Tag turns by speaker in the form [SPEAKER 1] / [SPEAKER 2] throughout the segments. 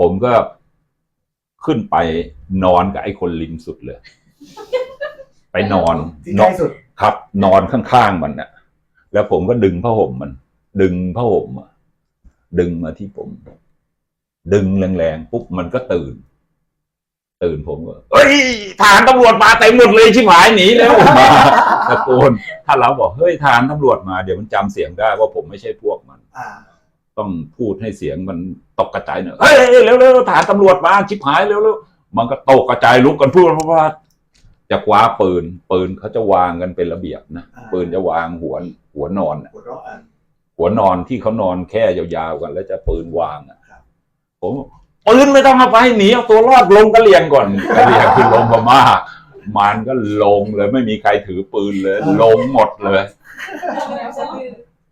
[SPEAKER 1] ผมก็ขึ้นไปนอนกับไอ้คนริมสุดเลย ไปนอน
[SPEAKER 2] ที่
[SPEAKER 1] น
[SPEAKER 2] ใก
[SPEAKER 1] อ
[SPEAKER 2] ล้
[SPEAKER 1] น
[SPEAKER 2] สุด
[SPEAKER 1] ครับ นอนข้างๆมันน่ะ แล้วผมก็ดึงผ้าห่มมัน ดึงผ้าห่มอะดึงมาที่ผม ดึงแรงๆปุ๊บมันก็ตื่น ตื่นผมก็เฮ้ยทหารตำรวจมาเต็มหมดเลยชิบหายหนีแล้ว มาตะโกนถ้าเราบอกเฮ้ยทหารตำรวจมาเดี๋ยวมันจำเสียงได้ว่าผมไม่ใช่พวกมัน
[SPEAKER 2] อ่า
[SPEAKER 1] ต้องพูดให้เสียงมันตกกระจายหน่อยเฮ้ยเร็วเร็วๆทหารตำรวจมาชิบหายเร็วเร็วๆมันก็ตกกระจายลุกกันพูดเพราะว่าจะคว้าปืน ปืนเขาจะวางกันเป็นระเบียบนะปืนจะวางหัวหัวนอน
[SPEAKER 2] หัว
[SPEAKER 1] นอนที่เขานอนแค่ยาวๆกัน แล้วจะปืนวางอะผมปืนไม่ต้องเอาไปหนีเอาตัวรอดลงกระเลียงก่อนกระเลียงคือลงพม่ามันก็ลงเลย ไม่มีใครถือปืนเลย ลงหมดเลย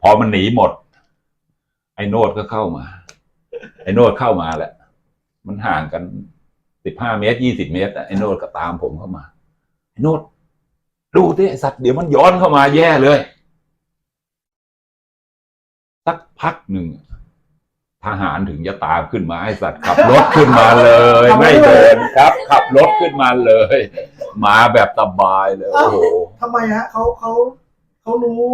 [SPEAKER 1] พอมันหนีหมด ไอ้โนดก็เข้ามา ไอ้โนดเข้ามาแหละ มันห่างกันสิบห้าเมตรยี่สิบเมตรอะไอ้โนดก็ตามผมเข้ามา ไอ้โนดดูที่ไอ้สัตว์เดี๋ยวมันย้อนเข้ามาแย่เลยสักพักหนึ่งทหารถึงจะตามขึ้นมาไอ้สัตว์ขับรถขึ้นมาเลย ไม่เดินครับ ขับรถขึ้นมาเลย มาแบบสบายเลยโอ้โห
[SPEAKER 2] ทำไมฮะเขาเขาเขารู้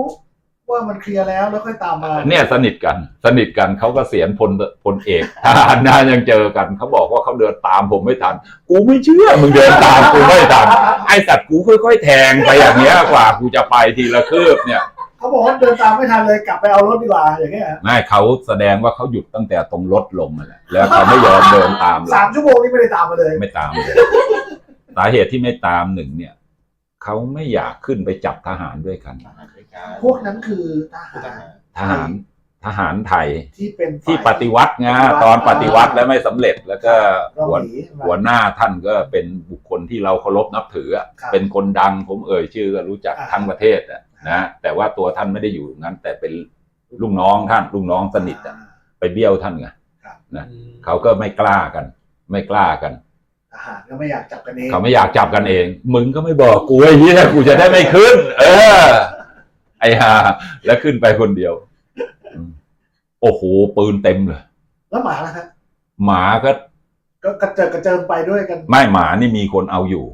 [SPEAKER 2] ว่ามันเคลียร์แล้วแล้วค่อยตามมา
[SPEAKER 1] เนี่ยสนิทกัน สนิทกันเขาก็เสียนพลพลเอกทหารนายังเจอกันเขาบอกว่าเขาเดินตามผมไม่ทัน กูไม่เชื่อมึงเดินตามกูไม่ทันไอ้สัตว์กูค่อยๆแทงไปอย่างเงี้ยกว่ากูจะไปทีละคืบเนี่ย
[SPEAKER 2] เขาบอกว่าเดินตามไม่ทันเลยกลับไปเอารถดีกว่าอย่างเงี้ยฮะ
[SPEAKER 1] ไม่เขาแสดงว่าเขาหยุดตั้งแต่ตรงรถลงนั่นแหละแล้วเขาไม่ยอมเดินตามเรา
[SPEAKER 2] สามชั่วโมงนี่ไม่ได้ตามมาเลย
[SPEAKER 1] ไม่ตามเลยสาเหตุที่ไม่ตามหนึ่งเนี่ยเขาไม่อยากขึ้นไปจับทหารด้วยกัน
[SPEAKER 2] พวกนั้นคือทหาร
[SPEAKER 1] ทหารทหารไทย
[SPEAKER 2] ที่เป็น
[SPEAKER 1] ที่
[SPEAKER 2] ฝ่าย
[SPEAKER 1] ปฏิวัติไงตอนปฏิวัติแล้วไม่สำเร็จแล้วก็
[SPEAKER 2] เรา
[SPEAKER 1] หัว
[SPEAKER 2] หนี
[SPEAKER 1] หัวหน้าท่านก็เป็นบุคคลที่เราเคารพนับถืออะ
[SPEAKER 2] ครับ
[SPEAKER 1] เป็นคนดังผมเอ่ยชื่อก็รู้จัก
[SPEAKER 2] อ่า
[SPEAKER 1] ทั้งประเทศอะนะแต่ว่าตัวท่านไม่ได้อยู่งั้น แต่เป็นลูกน้องท่านลูกน้องสนิทอะไปเบี้ยวท่านไง
[SPEAKER 2] ครับ
[SPEAKER 1] นะเขาก็ไม่กล้ากัน ไม่กล้ากัน
[SPEAKER 2] ทหารก็ไม่อยากจับกันเอง
[SPEAKER 1] เขาไม่อยากจับกันเอง มึงก็ไม่บอกกูไอ้เหี้ยกูจะได้ไม่ขึ้น เออ ไอ้ห่าแล้วขึ้นไปคนเดียวอืมโอ้โห ปืนเต็มเลย
[SPEAKER 2] แล้วหมาล่ะฮะ
[SPEAKER 1] หมาก็
[SPEAKER 2] ก็กระเจิดกระเจิงไปด้วยกัน
[SPEAKER 1] ไม่หมานี่มีคนเอาอยู่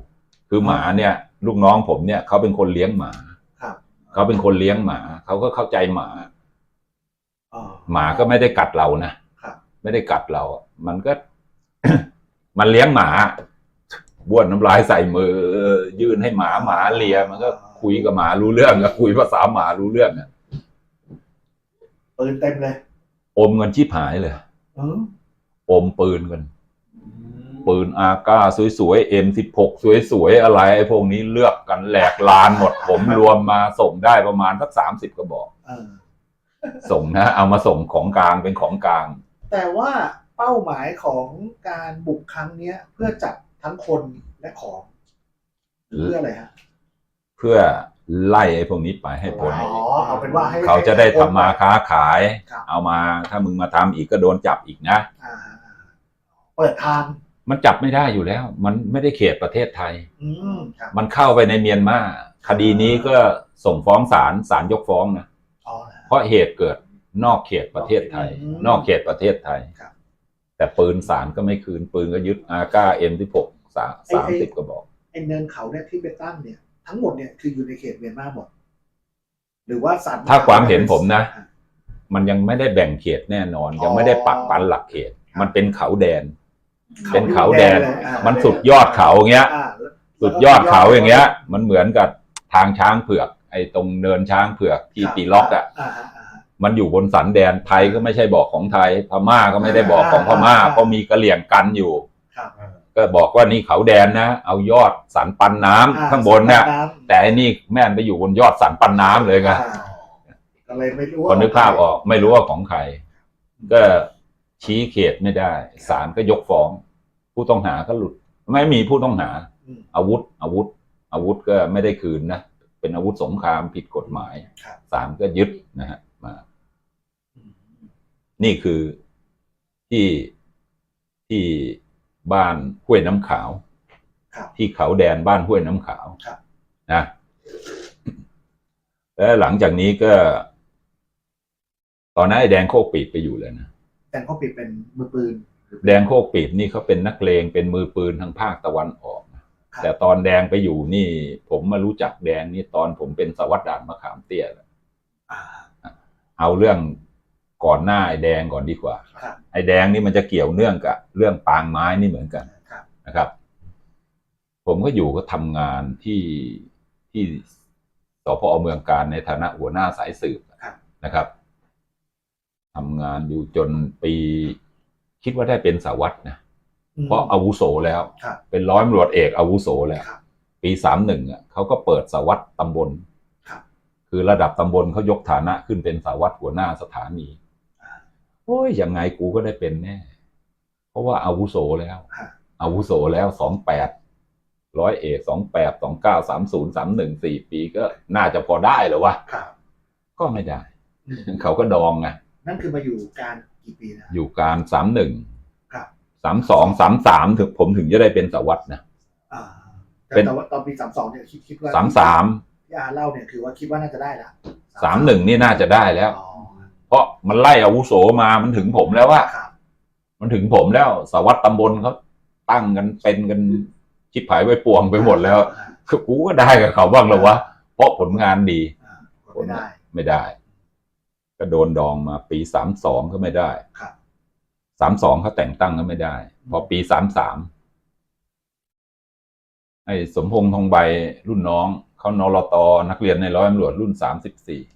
[SPEAKER 1] คือหมาเนี่ย ลูกน้องผมเนี่ยเขาเป็นคนเลี้ยงหมา
[SPEAKER 2] ครับ
[SPEAKER 1] เขาเป็นคนเลี้ยงหมา เขาก็เข้าใจหมา
[SPEAKER 2] อ๋อ
[SPEAKER 1] หมาก็ไม่ได้กัดเรานะครับ ไม่ได้กัดเรา มันก็ มันเลี้ยงหมาบ้วนน้ำลายใส่มือ ยื่นให้หมาหมาเลียมันก็ คุยกับหมารู้เรื่องอะคุยภาษาหมารู้เรื่องอะ
[SPEAKER 2] ปืนเต็มเลย
[SPEAKER 1] อมเงินชิบหายเลย
[SPEAKER 2] เออ
[SPEAKER 1] อมปืนกัน ปืนอาก้าสวยๆเอ็มสิบหกสวยๆอะไรไอ้พวกนี้เลือกกันแหลกลานหมด ผมรวมมาส่งได้ประมาณสักสามสิบกระบอก
[SPEAKER 2] เออ
[SPEAKER 1] ส่งนะ เอามาส่งของกลางเป็นของกลาง
[SPEAKER 2] แต่ว่าเป้าหมายของการบุกครั้งเนี้ย เพื่อจับทั้งคนและของเพื่ออะไรฮะ
[SPEAKER 1] เพื่อไล่ไอ้พวกนี้ไปให้พ้น
[SPEAKER 2] อ๋อเอาเป็นว่าให้
[SPEAKER 1] เขาจะได้ทำมาค้าขาย
[SPEAKER 2] ครับ
[SPEAKER 1] เอามาถ้ามึงมาทำอีกก็โดนจับอีกนะ
[SPEAKER 2] อ่าเปิดทาง
[SPEAKER 1] มันจับไม่ได้อยู่แล้ว มันไม่ได้เขตประเทศไทย
[SPEAKER 2] อืมครับ
[SPEAKER 1] มันเข้าไปในเมียนมาคดีนี้ก็ส่งฟ้องศาลศาลยกฟ้องนะ
[SPEAKER 2] อ๋อ
[SPEAKER 1] เพราะเหตุเกิดนอกเขตประเทศไทย
[SPEAKER 2] อืม
[SPEAKER 1] นอกเขตประเทศไทย
[SPEAKER 2] ครับ
[SPEAKER 1] แต่ปืนศาลก็ไม่คืนปืนก็ยึดอาก้าเอ็มที่หกสามสามสิบกระบอก
[SPEAKER 2] ไอ้เนินเขาเนี่ยที่ไปตั้งเนี่ย ทั้งหมดเนี่ยคืออยู่ในเขตเมียนมาหมด หรือว่าสัตว์
[SPEAKER 1] ถ้าความเห็นผมนะ มันยังไม่ได้แบ่งเขตแน่นอน ยังไม่ได้ปักปันหลักเขต มันเป็นเขาแดน เป็นเขาแดน
[SPEAKER 2] เลยอ่า
[SPEAKER 1] มันสุดยอดเขาอย่างเงี้ย
[SPEAKER 2] อ่า
[SPEAKER 1] สุดยอดเขาอย่างเงี้ย มันเหมือนกับทางช้างเผือก ไอ้ตรงเนินช้างเผือกที่
[SPEAKER 2] ครับ
[SPEAKER 1] ปีล็อกอะ
[SPEAKER 2] อ่าฮะอ่าฮะ
[SPEAKER 1] มันอยู่บนสันแดนไทยก็ไม่ใช่บอกของไทยพม่าก็ไม่ได้บอกของพม่า
[SPEAKER 2] อ่า
[SPEAKER 1] เพราะมีกระเหลี่ยงกันอยู่
[SPEAKER 2] ครับ
[SPEAKER 1] ก็บอกว่านี่เขาแดนนะ เอายอดสันปันน้ำ
[SPEAKER 2] อ่
[SPEAKER 1] ข้างบนเนี่ย
[SPEAKER 2] น้ำ
[SPEAKER 1] แต่อันนี้แม่นไปอยู่บนยอดสันปันน้ำเลยไง
[SPEAKER 2] อ่าก็เลยไม่รู้
[SPEAKER 1] พอนึกภาพออกไม่รู้ว่าของใคร ก็ชี้เขตไม่ได้ศาลก็ยกฟ้อง ผู้ต้องหาก็หลุด ไม่มีผู้ต้องหา
[SPEAKER 2] อืม
[SPEAKER 1] อาวุธ อาวุธ อาวุธก็ไม่ได้คืนนะเป็นอาวุธสงครามผิดกฎหมาย
[SPEAKER 2] ครับ
[SPEAKER 1] ศาลก็ยึดนะฮะมา นี่คือที่ที่ บ้านห้วยน้ำขาว
[SPEAKER 2] ครับ
[SPEAKER 1] ที่เขาแดนบ้านห้วยน้ำขาว
[SPEAKER 2] ครับ
[SPEAKER 1] นะแล้วหลังจากนี้ก็ ตอนนั้นไอ้แดงโคกปีดไปอยู่เลยนะ
[SPEAKER 2] แต่เขาปิดเป็นมือปืน
[SPEAKER 1] แดงโคกปีบนี่เขาเป็นนักเลงเป็นมือปืนทางภาคตะวันออกนะแต่ตอนแดงไปอยู่นี่ ผมมารู้จักแดงนี่ตอนผมเป็นสารวัสดด่านมะขามเตี้ยแล้ว
[SPEAKER 2] อ่า
[SPEAKER 1] เอาเรื่อง ก่อนหน้าไอ้แดงก่อนดีกว่า
[SPEAKER 2] ครับ
[SPEAKER 1] ไอ้แดงนี่มันจะเกี่ยวเนื่องกับเรื่องปางไม้นี่เหมือนกัน
[SPEAKER 2] ครับ
[SPEAKER 1] นะครับ ผมก็อยู่ก็ทำงานที่ที่สพเมืองการในฐานะหัวหน้าสายสืบ
[SPEAKER 2] ครับ
[SPEAKER 1] นะครับทำงานอยู่จนปี คิดว่าได้เป็นสารวัตรนะ
[SPEAKER 2] อืม
[SPEAKER 1] เพราะอาวุโสแล้ว
[SPEAKER 2] ครับ
[SPEAKER 1] เป็นร้อยตำรวจเอกอาวุโสแล้ว
[SPEAKER 2] ครับ
[SPEAKER 1] ปีสามหนึ่งอะเขาก็เปิดสารวัตรตำบล
[SPEAKER 2] ครับ
[SPEAKER 1] คือระดับตำบลเขายกฐานะขึ้นเป็นสารวัตรหัวหน้าสถานี
[SPEAKER 2] อ่า
[SPEAKER 1] โอ้ยยังไงกูก็ได้เป็นแน่เพราะว่าอาวุโสแล้ว
[SPEAKER 2] ฮะ
[SPEAKER 1] อาวุโสแล้วสองแปดร้อยเอกสองแปดสองเก้าสามศูนย์สามหนึ่งสี่ปีก็น่าจะพอได้แล้ววะ
[SPEAKER 2] ครับ
[SPEAKER 1] ก็ไม่ได้
[SPEAKER 2] อืม
[SPEAKER 1] เขาก็ดองไง
[SPEAKER 2] นั่นคือมาอยู่การกี่ปีนะ
[SPEAKER 1] อยู่การสามหนึ่ง
[SPEAKER 2] ครับ
[SPEAKER 1] สามสองสามสามถึงผมถึงจะได้เป็นสารวัตรนะ
[SPEAKER 2] อ่าแต่
[SPEAKER 1] เป็น
[SPEAKER 2] แต่ว่าตอนปีสามสองเนี่ยคิดคิดว่า
[SPEAKER 1] สามสาม
[SPEAKER 2] ที่อาเล่าเนี่ยคือว่าคิดว่าน่าจะได้ละ
[SPEAKER 1] สามหนึ่งนี่น่าจะได้แล้ว
[SPEAKER 2] อ๋อ
[SPEAKER 1] เพราะมันไล่อาวุโสมามันถึงผมแล้วว่า
[SPEAKER 2] ครับ
[SPEAKER 1] มันถึงผมแล้วสารวัตรตำบลเขาตั้งกันเป็นกันชิบหายไว้ป่วงไปหมดแล้ว
[SPEAKER 2] อ่า
[SPEAKER 1] คือกูก็ได้กับเขาบ้างแล้ววะเพราะผลงานดี
[SPEAKER 2] อ่าไม่ได้
[SPEAKER 1] ไม่ได้ ก็โดนดองมาปีสามสองก็ไม่ได้
[SPEAKER 2] ครับ
[SPEAKER 1] สามสองเขาแต่งตั้งก็ไม่ได้ พอปีสามสามไอ้สมพงษ์ทองใบรุ่นน้องเขานรตนักเรียนในร้อยตำรวจรุ่นสามสิบสี่
[SPEAKER 2] ครับ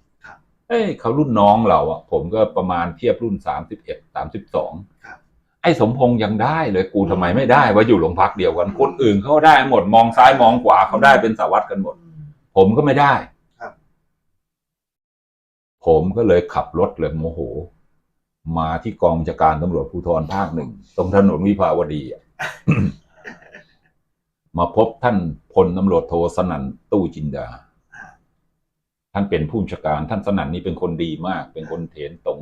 [SPEAKER 1] เอ้ยเขารุ่นน้องเราอะ ผมก็ประมาณเทียบรุ่นสามสิบเอ็ดสามสิบสอง
[SPEAKER 2] ครับ
[SPEAKER 1] ไอ้สมพงษ์ยังได้เลยกูทำไมไม่ได้ว่าอยู่โรงพักเดียวกันคนอื่นเขาได้หมดมองซ้ายมองขวาเขาได้เป็นสารวัตรกันหมด
[SPEAKER 2] อืม
[SPEAKER 1] ผมก็ไม่ได้
[SPEAKER 2] ครับ
[SPEAKER 1] ผมก็เลยขับรถเลยโมโห มาที่กองบัญชาการตำรวจภูธรภาคหนึ่งตรงถนนวิภาวดีอะมาพบท่านพลตำรวจโทสนั่นตู้จินดา ท่านเป็นผู้บัญชาการ ท่านสนั่นนี่เป็นคนดีมาก เป็นคนเถนตรง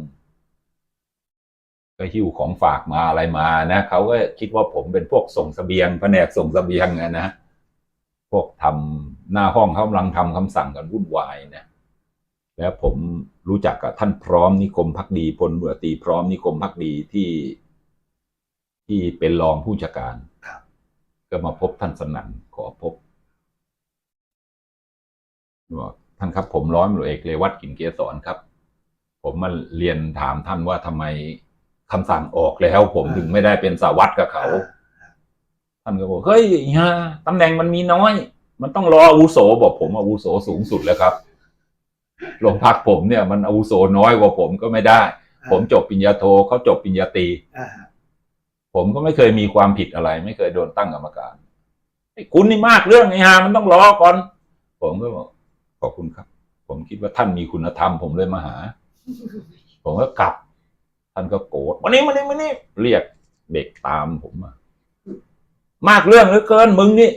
[SPEAKER 1] ก็หิ้วของฝากมาอะไรมานะเขาก็คิดว่าผมเป็นพวกส่งเสบียงแผนกส่งเสบียงอะนะพวกทำหน้าห้องเขากำลังทำคำสั่งกันวุ่นวายนะแล้วผมรู้จักกับท่านพร้อมนิคมพักดีพลเรือตรีพร้อมนิคมพักดีที่ที่เป็นรองผู้จัดการ
[SPEAKER 2] ครับ
[SPEAKER 1] ก็มาพบท่านสนั่นขอพบบอก ท่านครับผมร้อยตำรวจเอกเรวัตกลิ่นเกษรครับ ผมมาเรียนถามท่านว่าทำไมคำสั่งออกแล้ว ผมถึงไม่ได้เป็นสารวัตรกับเขาท่านก็บอกเฮ้ยฮะตำแหน่งมันมีน้อย มันต้องรออาวุโสบอกผมอาวุโสสูงสุดแล้วครับโรงพักผมเนี่ยมันอาวุโสน้อยกว่าผมก็ไม่ได้ ผมจบปริญญาโทเขาจบปริญญาตรี
[SPEAKER 2] อ่า
[SPEAKER 1] ผมก็ไม่เคยมีความผิดอะไร ไม่เคยโดนตั้งกรรมการไอ้คุณนี่มากเรื่องไอ้ฮามันต้องรอก่อน ผมก็บอก ขอบคุณครับ ผมคิดว่าท่านมีคุณธรรม ผมเลยมาหา ผมก็กลับ ท่านก็โกรธวันนี้วันนี้วันนี้เรียกเด็กตามผมมามากเรื่องเหลือเกินมึงนี่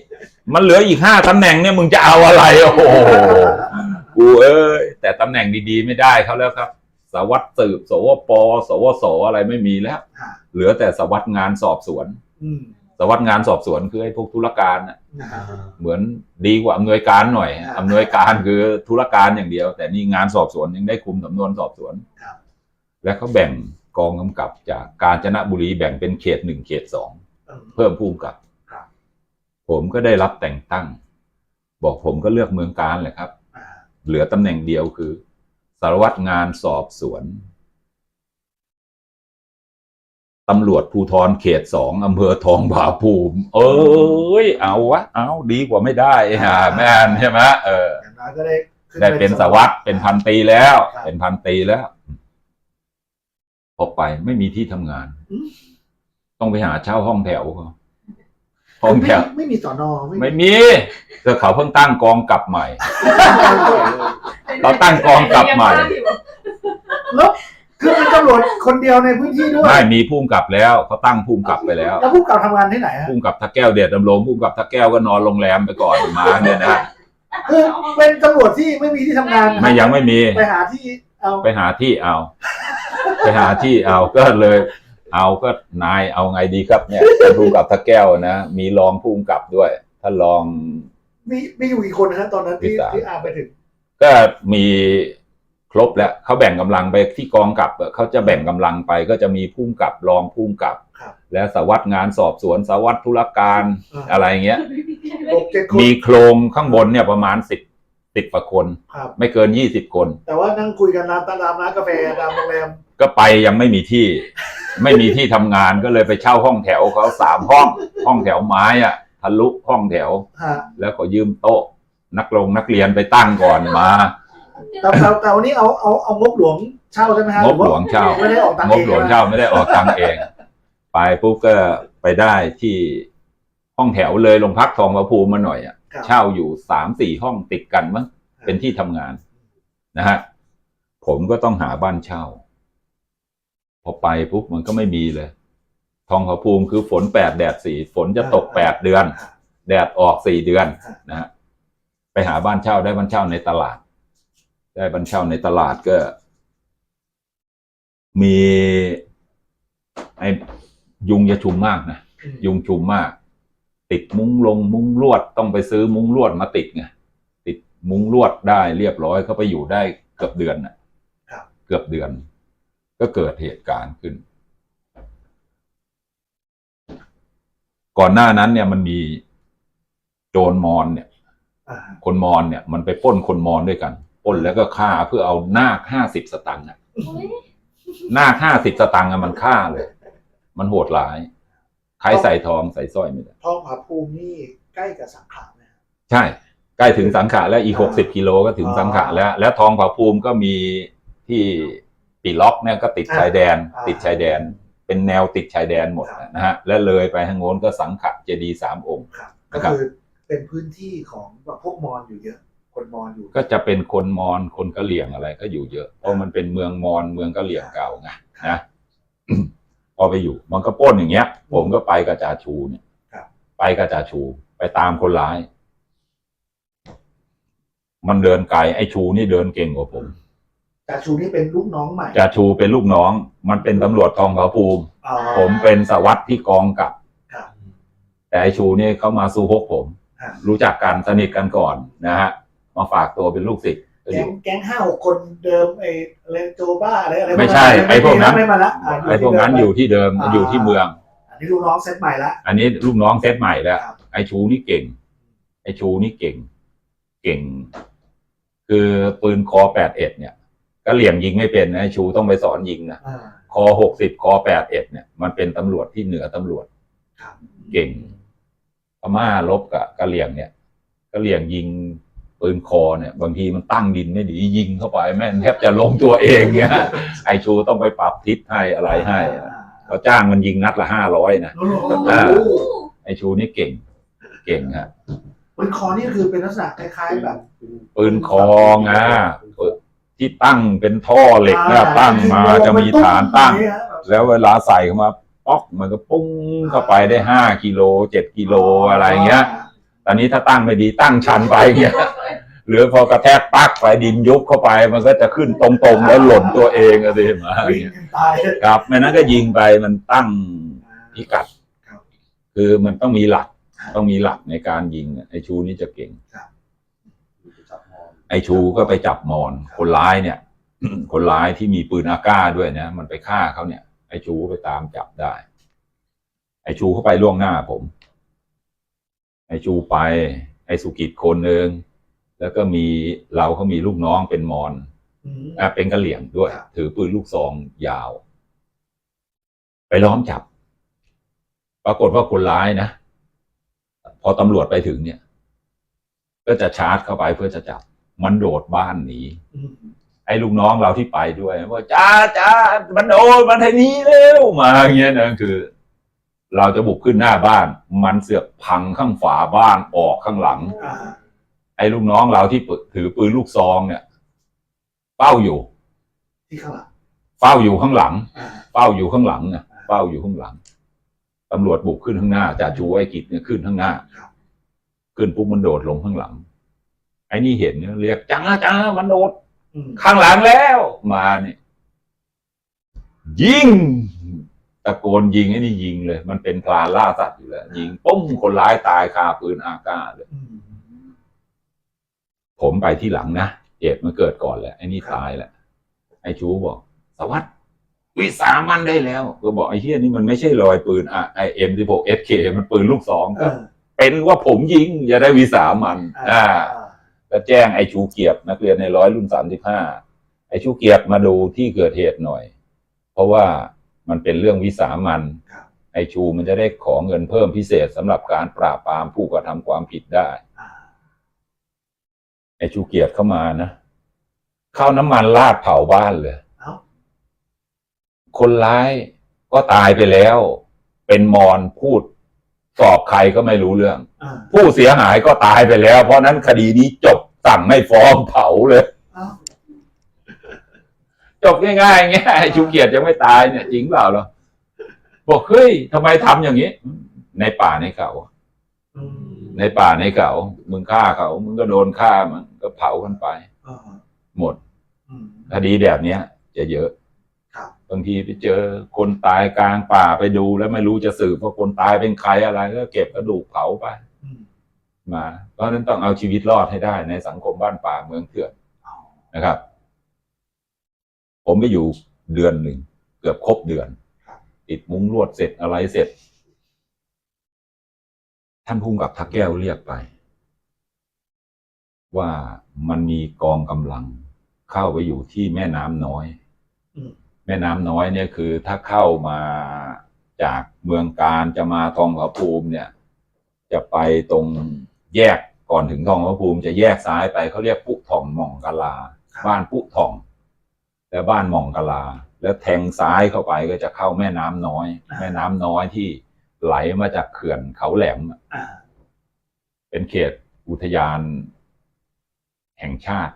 [SPEAKER 1] มันเหลืออีกห้าตำแหน่งเนี่ยมึงจะเอาอะไร โอ้โหกูเอ้ยแต่ตำแหน่งดีๆ ไม่ได้เขาแล้วครับสารวัตรสืบ สวป สวสอะไรไม่มีแล้ว
[SPEAKER 2] อ่า
[SPEAKER 1] เหลือแต่สารวัตรงานสอบสวน
[SPEAKER 2] อืม
[SPEAKER 1] สารวัตรงานสอบสวนคือไอ้พวกธุรการน่ะ
[SPEAKER 2] อ่า
[SPEAKER 1] เหมือนดีกว่าอำนวยการหน่อย
[SPEAKER 2] อ่า
[SPEAKER 1] อำนวยการคือธุรการอย่างเดียว แต่นี่งานสอบสวนยังได้คุมสำนวนสอบสวน
[SPEAKER 2] ครับ
[SPEAKER 1] และเขาแบ่งกองกำกับจากกาญจนบุรีแบ่งเป็นเขตหนึ่งเขตสอง
[SPEAKER 2] เออ
[SPEAKER 1] เพิ่มผู้กำกับ
[SPEAKER 2] ครับ
[SPEAKER 1] ผมก็ได้รับแต่งตั้ง บอกผมก็เลือกเมืองการแหละครับ
[SPEAKER 2] อ่า
[SPEAKER 1] เหลือตำแหน่งเดียวคือ สารวัตรงานสอบสวน ตำรวจภูธรเขตสองอำเภอทองผาภูมิ เอ้ย เอาวะ เอาดีกว่าไม่ได้ฮะแม่นใช่ไหมเออ
[SPEAKER 2] อย่างน้อยก็ได้ขึ้
[SPEAKER 1] ได้เป็นสารวัตรเป็นพันตรีแล้ว
[SPEAKER 2] ครับ
[SPEAKER 1] เป็นพันตรีแล้วพอไปไม่มีที่ทำงาน
[SPEAKER 2] อืม
[SPEAKER 1] ต้องไปหาเช่าห้องแถวเขาห้องแถว
[SPEAKER 2] ไม่ไม่มีสอนอไม่
[SPEAKER 1] ไม่มีก็เขาเพิ่งตั้งกองกลับใหม่ เราตั้งกองกลับใหม่
[SPEAKER 2] แล้ว คือเป็นตำรวจคนเดียวในพื้นที่ด้วย
[SPEAKER 1] ไม่มีภูมิกับแล้วเขาตั้งภูมิกับไปแล้ว
[SPEAKER 2] แล้วผู้กำกับทำงานที่ไหนฮะ
[SPEAKER 1] ภูมิกับทักแก้วเดชดำรงภูมิกับทักแก้วก็นอนโรงแรมไปก่อนมาเนี่ยนะ
[SPEAKER 2] คือเป็นตำรวจที่ไม่มีที่ทำงาน
[SPEAKER 1] ไม่ยังไม่มี
[SPEAKER 2] ไปหาที่เอา
[SPEAKER 1] ไปหาที่เอา ไปหาที่เอาก็เลย เอาก็นายเอาไงดีครับเนี่ยเป็นภูมิกับทักแก้วนะมีรองภูมิกับด้วยถ้ารอง
[SPEAKER 2] มีมีอยู่กี่คนนะฮะตอนนั้นที่
[SPEAKER 1] มีสาม
[SPEAKER 2] ที่อาไปถึง
[SPEAKER 1] ก็มี ครบแล้วเขาแบ่งกำลังไปที่กองกับเขาจะแบ่งกำลังไปก็จะมีผู้กำกับรองผู้กำกับ
[SPEAKER 2] ครับ
[SPEAKER 1] และสารวัสดงานสอบสวนสารวัสดธุรการ
[SPEAKER 2] อ่า
[SPEAKER 1] อะไรเงี้ย
[SPEAKER 2] หกเจ็ดคน
[SPEAKER 1] มีโครงข้างบนเนี่ยประมาณสิบสิบกว่าคน
[SPEAKER 2] ครับ
[SPEAKER 1] ไม่เกินยี่สิบคน
[SPEAKER 2] แต่ว่านั่งคุยกันร้านตามร้านกาแฟตามโรงแรม
[SPEAKER 1] ก็ไปยังไม่มีที่ ไม่มีที่ทำงานก็เลยไปเช่าห้องแถวเขาสามห้อง ห้องแถวไม้อะทะลุห้องแถว
[SPEAKER 2] ฮะ
[SPEAKER 1] แล้วก็ยืมโต๊ะ นักลงนักเรียนไปตั้งก่อนมา
[SPEAKER 2] แต่แต่แต่วันนี้เอาเอาเอางบหลวงเช่าใช่ไหมฮะ
[SPEAKER 1] งบหลวงเช่า
[SPEAKER 2] ไม่ได้ออกตังค์
[SPEAKER 1] ง
[SPEAKER 2] เอบง
[SPEAKER 1] หลวงเช่าไม่ได้ออกตังค์เอง ไปปุ๊บก็ไปได้ที่ห้องแถวเลยโรงพักทองพระภูมิมาหน่อยอะ
[SPEAKER 2] ครับ
[SPEAKER 1] เช่าอยู่สามสี่ห้องติดกันมั้งเป็นที่ทำงานนะฮะผมก็ต้องหาบ้านเช่า พอไปปุ๊บมันก็ไม่มีเลย ทองพระภูมิคือฝนแปดแดดสี่ฝนจะตกแปดเดือน แดดออกสี่เดือนนะฮะไปหาบ้านเช่าได้บ้านเช่าในตลาด ได้บ้านเช่าในตลาดก็ มีไอ้ยุงจะชุมมากนะ
[SPEAKER 2] อืม
[SPEAKER 1] ยุงชุมมาก ติดมุ้งลงมุ้งลวดต้องไปซื้อมุ้งลวดมาติดไงติดมุ้งลวดได้เรียบร้อยเขาไปอยู่ได้เกือบเดือนน่ะ
[SPEAKER 2] ครับ
[SPEAKER 1] เกือบเดือน ก็เกิดเหตุการณ์ขึ้น ก่อนหน้านั้นเนี่ยมันมีโจรมอนเนี่ย
[SPEAKER 2] อ่า
[SPEAKER 1] คนมอนเนี่ย มันไปปล้นคนมอนด้วยกัน ปล้นแล้วก็ฆ่าเพื่อเอานาคห้าสิบสตังค์อะนาคห้าสิบสตังค์อะมันฆ่าเลย มันโหดร้ายใครใส่ทองใส่สร้อยไม่ได้
[SPEAKER 2] ทองผาภูมินี่ใกล้กับสังขารนะฮะ
[SPEAKER 1] ใช่ ใกล้ถึงสังขารแล้วอีกหกสิบกิโลก็ถึงสังขารแล้ว แล้วทองผาภูมิก็มีที่ปีล็อกเนี่ยก็ติดชายแดน ติดชายแดน เป็นแนวติดชายแดนหมดนะฮะ และเลยไปทางโน้นก็สังขารเจดีย์สามองค์
[SPEAKER 2] ครับ
[SPEAKER 1] นะ
[SPEAKER 2] ก็
[SPEAKER 1] ครับ
[SPEAKER 2] คือเป็นพื้นที่ของแบบพวกมอญอยู่เยอะ คนมอญอยู่
[SPEAKER 1] ก็จะเป็นคนมอญคนกะเหลี่ยงอะไร ก็อยู่เยอะ เพราะมันเป็นเมืองมอญเมืองกะเหลี่ยงเก่าไงนะพอไปอยู่ มันก็ปล้นอย่างเงี้ย ผมก็ไปกับจ่าชูเนี่ย
[SPEAKER 2] ครับ
[SPEAKER 1] ไปกับจ่าชู ไปตามคนร้าย มันเดินไกลไอ้ชูนี่เดินเก่งกว่าผม
[SPEAKER 2] จ่าชูนี่เป็นลูกน้องใหม่
[SPEAKER 1] จ่าชูเป็นลูกน้อง มันเป็นตำรวจกองเขาภูมิ
[SPEAKER 2] อ๋อ
[SPEAKER 1] ผมเป็นสารวัสดที่กองกับ
[SPEAKER 2] ครับ
[SPEAKER 1] แต่ไอ้ชูนี่เขามาสู้ฮกผม
[SPEAKER 2] ฮะ
[SPEAKER 1] รู้จักกันสนิทกันก่อนนะฮะ มาฝากตัวเป็นลูกศิษย์ก็อ
[SPEAKER 2] แก๊ง
[SPEAKER 1] ยู่
[SPEAKER 2] แก๊งห้าหกคนเดิมไอ้อะไรโจบ้าอะไรอะไร
[SPEAKER 1] ไม่ใช่ไอ้พวกนั้น
[SPEAKER 2] ไม่มาละา
[SPEAKER 1] ไอ้พวกนั้นอยู่ที่เดิมอยู่ที่เมือง
[SPEAKER 2] อันนี้ลูกน้องเซตใหม่ละ
[SPEAKER 1] อันนี้ลูกน้องเซตใหม่แล้ว
[SPEAKER 2] ครับ
[SPEAKER 1] ไอ้ชูนี่เก่ง ไอ้ชูนี่เก่ง เก่ง คือปืนคอแปดเอ็ดเนี่ยก็เหลี่ยมยิงไม่เป็นนะไอ้ชูต้องไปสอนยิงนะ
[SPEAKER 2] อ่า
[SPEAKER 1] คอหกสิบคอแปดเอ็ดเนี่ย มันเป็นตำรวจที่เหนือตำรวจ
[SPEAKER 2] ครับ
[SPEAKER 1] เก่งพม่าลบกับกะเหลี่ยงเนี่ยกะเหลี่ยงยิง ปืนคอเนี่ยบางทีมันตั้งดินไม่ดียิงเข้าไปแม่นแทบจะลงตัวเองเนี่ยไอชูต้องไปปรับทิศให้อะไรให้
[SPEAKER 2] อ่า
[SPEAKER 1] เขาจ้างมันยิงนัดละห้าร้อยนะ
[SPEAKER 2] โอ้โห
[SPEAKER 1] อ่าไอชูนี่เก่ง เก่งฮะ
[SPEAKER 2] ปืนคอนี่คือเป็นลักษณะคล้ายๆแบบ
[SPEAKER 1] ปืนคองอะที่ตั้งเป็นท่อเหล็กเนี่ยตั้งมาจะมีฐานตั้ง แล้วเวลาใส่เข้ามาป๊อกมันก็ปุ้งเข้าไปได้ห้ากิโลเจ็ดกิโลอะไรเงี้ย ตอนนี้ถ้าตั้งไม่ดีตั้งชันไปเงี้ย หรือพอกระแทกปักไปดินยุบเข้าไป มันก็จะขึ้นตรงๆ แล้วหล่นตัวเองอะสิมา
[SPEAKER 2] วิ่ง
[SPEAKER 1] เงี้ย
[SPEAKER 2] กันตาย
[SPEAKER 1] ครับไม่นั้นก็ยิงไปมันตั้งพิกัด
[SPEAKER 2] ครับ
[SPEAKER 1] คือมันต้องมีหลัก ต้องมีหลักในการยิงไอ้ชูนี่จะเก่งไอ้ชูก็ไปจับมอนคนร้ายเนี่ย คนร้ายที่มีปืนอาก้าด้วยนะมันไปฆ่าเขาเนี่ย ไอ้ชูก็ไปตามจับได้ ไอ้ชูเข้าไปล่วงหน้าผม ไอ้ชูไป ไอ้สุกิจคนหนึ่ง แล้วก็มีเราเขามีลูกน้องเป็นมอน
[SPEAKER 2] อืม
[SPEAKER 1] อะเป็นกะเหลี่ยงด้วย
[SPEAKER 2] ครับ
[SPEAKER 1] ถือปืนลูกซองยาว ไปล้อมจับ ปรากฏว่าคนร้ายนะ พอตำรวจไปถึงเนี่ย ก็จะชาร์จเข้าไปเพื่อจะจับ มันโดดบ้านหนี
[SPEAKER 2] อืม
[SPEAKER 1] ไอ้ลูกน้องเราที่ไปด้วยว่าจ้าจ้ามันโดนมันทางนี้เร็วมาอย่างเงี้ยนะคือ เราจะบุกขึ้นหน้าบ้าน มันเสือกพังข้างฝาบ้านออกข้างหลัง
[SPEAKER 2] อ่า
[SPEAKER 1] ไอ้ลูกน้องเราที่ถือปืนลูกซองเนี่ยเฝ้าอยู่
[SPEAKER 2] ที่ข้างหลัง
[SPEAKER 1] เฝ้าอยู่ข้างหลัง
[SPEAKER 2] อ่า
[SPEAKER 1] เฝ้าอยู่ข้างหลังนะเฝ้าอยู่ข้างหลังตำรวจบุกขึ้นข้างหน้าจ่าชูไอ้กิจเนี่ยขึ้นข้างหน้า
[SPEAKER 2] ครับ
[SPEAKER 1] ขึ้นปุ๊บมันโดดลงข้างหลัง ไอ้นี่เห็นเนี่ยเรียกจ้าจ้ามันโดด
[SPEAKER 2] อืม
[SPEAKER 1] ข้างหลังแล้วมาเนี่ยยิงตะโกนยิงไอ้นี่ยิงเลย มันเป็นพลานล่าสัตว์อยู่แล้วยิงปุ้งคนร้ายตายคาปืนอาก้าเลย
[SPEAKER 2] อืม
[SPEAKER 1] ผมไปที่หลังนะเหตุมันเกิดก่อนแหละไอ้นี่ตายแหละไอ้ชูบอกสวัสดวิสามันได้แล้ว ก็บอกไอ้เฮียนี่มันไม่ใช่รอยปืนอะไอเอ็มสิบหกเอสเคมันปืนลูกสอง
[SPEAKER 2] เอ
[SPEAKER 1] ก็
[SPEAKER 2] อ
[SPEAKER 1] เป็นว่าผมยิงจะได้วิสามัน
[SPEAKER 2] อ่า
[SPEAKER 1] อ่าก็แจ้งไอ้ชูเกียรตินักเรียนในร้อยรุ่นสามสิบห้าไอ้ชูเกียรติมาดูที่เกิดเหตุหน่อย เพราะว่ามันเป็นเรื่องวิสามัน
[SPEAKER 2] ครับ
[SPEAKER 1] ไอ้ชูมันจะได้ขอเงินเพิ่มพิเศษสำหรับการปราบปรามผู้กระทำความผิดได้
[SPEAKER 2] อ่า
[SPEAKER 1] ไอ้ชูเกียรติเข้ามานะเข้าน้ำมันลาดเผาบ้านเลย
[SPEAKER 2] เอ้า
[SPEAKER 1] คนร้ายก็ตายไปแล้ว เป็นมอนพูด สอบใครก็ไม่รู้เรื่อง
[SPEAKER 2] อ่า
[SPEAKER 1] ผู้เสียหายก็ตายไปแล้ว เพราะนั้นคดีนี้จบสั่งไม่ฟ้องเผาเลย
[SPEAKER 2] เอ้า
[SPEAKER 1] จบง่ายๆเงี้ยไอ้ชูเกียรติยังไม่ตายเนี่ยจริงเปล่าเหรอบอกเฮ้ยทำไมทำอย่างนี้ ในป่าในเขา
[SPEAKER 2] อืม
[SPEAKER 1] ในป่าในเขา มึงฆ่าเขา มึงก็โดนฆ่ามัน ก็เผากันไป
[SPEAKER 2] อ่า
[SPEAKER 1] หมด
[SPEAKER 2] อืม
[SPEAKER 1] คดีแบบเนี้ยจะเยอะ
[SPEAKER 2] ครับ
[SPEAKER 1] บางทีไปเจอคนตายกลางป่าไปดูแล้วไม่รู้จะสืบว่าคนตายเป็นใครอะไร ก็เก็บกระดูกเผาไป
[SPEAKER 2] อืม
[SPEAKER 1] มา เพราะฉะนั้นต้องเอาชีวิตรอดให้ได้ในสังคมบ้านป่าเมืองเถื่อน
[SPEAKER 2] เอา
[SPEAKER 1] นะครับ ผมไปอยู่เดือนหนึ่งเกือบครบเดือนติดมุ้งลวดเสร็จอะไรเสร็จ ท่านภูมิกับทักแก้วเรียกไป ว่ามันมีกองกำลัง เข้าไปอยู่ที่แม่น้ำน้อย
[SPEAKER 2] อืม
[SPEAKER 1] แม่น้ำน้อยเนี่ยคือ ถ้าเข้ามาจากเมืองการจะมาทองผาภูมิเนี่ย จะไปตรงแยกก่อนถึงทองผาภูมิ จะแยกซ้ายไปเขาเรียกปุถ่องหม่องกะลา บ้านปุถ่องและบ้านหม่องกะลา แล้วแทงซ้ายเข้าไปก็จะเข้าแม่น้ำน้อย แม่น้ำน้อยที่ไหลมาจากเขื่อนเขาแหลม
[SPEAKER 2] อ่า
[SPEAKER 1] เป็นเขตอุทยาน แห่งชาติ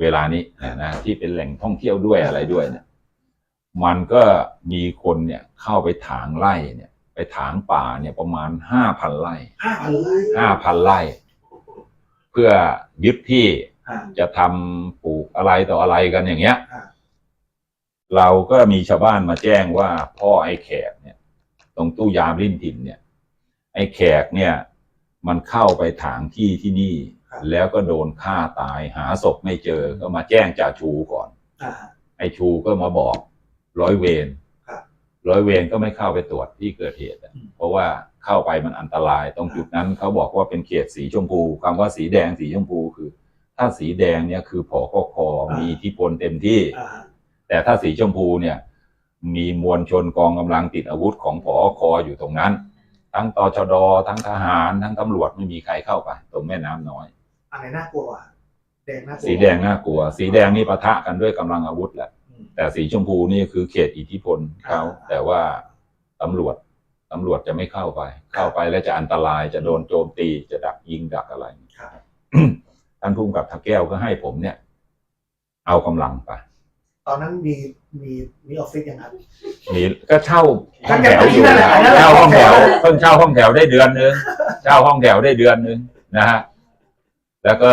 [SPEAKER 1] เวลานี้นะนะที่เป็นแหล่งท่องเที่ยวด้วยอะไรด้วยเนี่ยมันก็มีคนเนี่ยเข้าไปถางไร่เนี่ย ไปถางป่าเนี่ยประมาณห้าพันไร่
[SPEAKER 2] ห้าพันไร่
[SPEAKER 1] ห้าพันไร่ เพื่อยึดที่
[SPEAKER 2] อ่า
[SPEAKER 1] จะทำปลูกอะไรต่ออะไรกันอย่างเงี้ย
[SPEAKER 2] อ่า
[SPEAKER 1] เราก็มีชาวบ้านมาแจ้งว่าพ่อไอ้แขกเนี่ย ตรงตู้ยามริมถิ่นเนี่ย ไอ้แขกเนี่ย มันเข้าไปถางที่ที่นี่ แล้วก็โดนฆ่าตายหาศพไม่เจอก็มาแจ้งจ่าชูก่อน
[SPEAKER 2] อ่า
[SPEAKER 1] ไอ้ชูก็มาบอกร้อยเวร
[SPEAKER 2] ครับ
[SPEAKER 1] ร้อยเวรก็ไม่เข้าไปตรวจที่เกิดเหตุอะ
[SPEAKER 2] อืม
[SPEAKER 1] เพราะว่าเข้าไปมันอันตรายตรงจุดนั้นเขาบอกว่าเป็นเขตสีชมพูคำว่าสีแดงสีชมพูคือ ถ้าสีแดงเนี่ยคือผอกคมีอิทธิพลเต็มที่
[SPEAKER 2] อ่า
[SPEAKER 1] แต่ถ้าสีชมพูเนี่ย มีมวลชนกองกำลังติดอาวุธของผอคอยู่ตรงนั้น ทั้งตชดทั้งทหาร ทั้งตำรวจไม่มีใครเข้าไป ตรงแม่น้ำน้อย
[SPEAKER 2] อันไหนน่ากลัวกว่าแดงน่ากลัว
[SPEAKER 1] สีแดงน่ากลัว สีแดงนี่ปะทะกันด้วยกำลังอาวุธแหละ
[SPEAKER 2] อืม
[SPEAKER 1] แต่สีชมพูนี่คือเขตอิทธิพลเขา
[SPEAKER 2] อ่า
[SPEAKER 1] แต่ว่าตำรวจตำรวจจะไม่เข้าไป เข้าไปแล้วจะอันตรายจะโดนโจมตีจะดักยิงดักอะไร
[SPEAKER 2] ครับ
[SPEAKER 1] ท่านภูมิกับทักแก้วก็ให้ผมเนี่ย เอากำลังไป
[SPEAKER 2] ตอนนั้นมีมีมีออฟฟิศยังครับ
[SPEAKER 1] มีก็เช่าห้องแถว
[SPEAKER 2] ก็
[SPEAKER 1] อยู่
[SPEAKER 2] นั่นแหละนั่นแหละ
[SPEAKER 1] เช่าห้องแถวเพิ่งเช่าห้องแถวได้เดือนนึงเช่าห้องแถวได้เดือนนึงนะฮะ แล้วก็